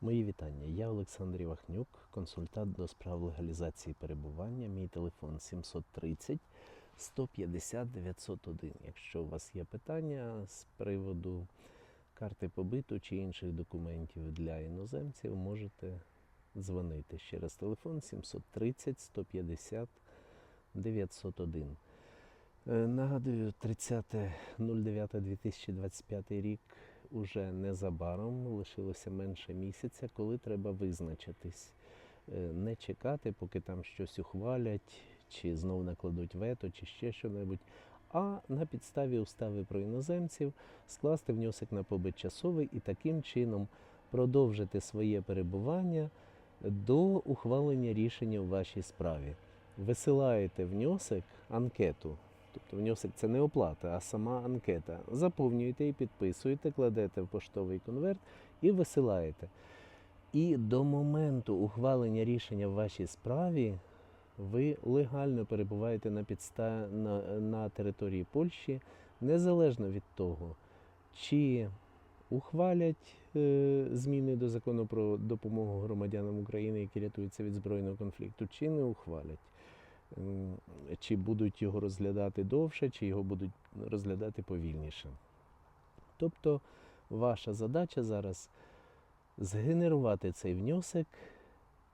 Мої вітання. Я Олександр Івахнюк, консультант до справ легалізації перебування. Мій телефон 730 150 901. Якщо у вас є питання з приводу карти побиту чи інших документів для іноземців, можете дзвонити ще раз телефон 730 150 901. Е, Нагадую, 30.09.2025 рік уже незабаром лишилося менше місяця, коли треба визначитись. Е, Не чекати, поки там щось ухвалять, чи знов накладуть вето, чи ще що-небудь, а на підставі устави про іноземців скласти внесок на побит часовий і таким чином продовжити своє перебування до ухвалення рішення у вашій справі. Висилаєте внесок, анкету. Тобто внесок це не оплата, а сама анкета. Заповнюєте і підписуєте, кладете в поштовий конверт і висилаєте. І до моменту ухвалення рішення в вашій справі ви легально перебуваєте на, підста... на, на території Польщі, незалежно від того, чи ухвалять е, зміни до закону про допомогу громадянам України, які рятуються від збройного конфлікту, чи не ухвалять. Чи будуть його розглядати довше, чи його будуть розглядати повільніше. Тобто ваша задача зараз згенерувати цей внесок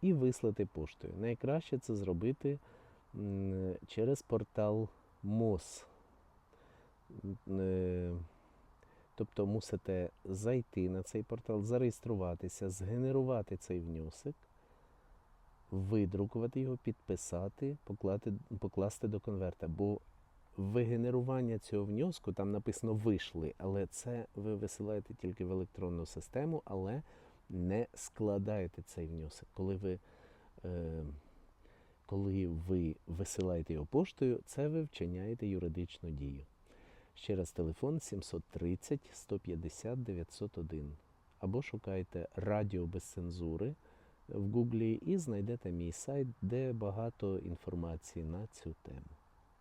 і вислати поштою. Найкраще це зробити через портал МОЗ. Е, Тобто мусите зайти на цей портал, зареєструватися, згенерувати цей внесок, видрукувати його, підписати, поклати, покласти до конверта. Бо вигенерування цього внеску, там написано вийшли, але це ви висилаєте тільки в електронну систему, але не складаєте цей внесок. Коли ви, е, коли ви висилаєте його поштою, це ви вчиняєте юридичну дію. Ще раз телефон 730 150 901. Або шукайте радіо без цензури в Гуглі і знайдете мій сайт, де багато інформації на цю тему.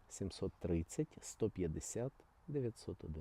730 150 901.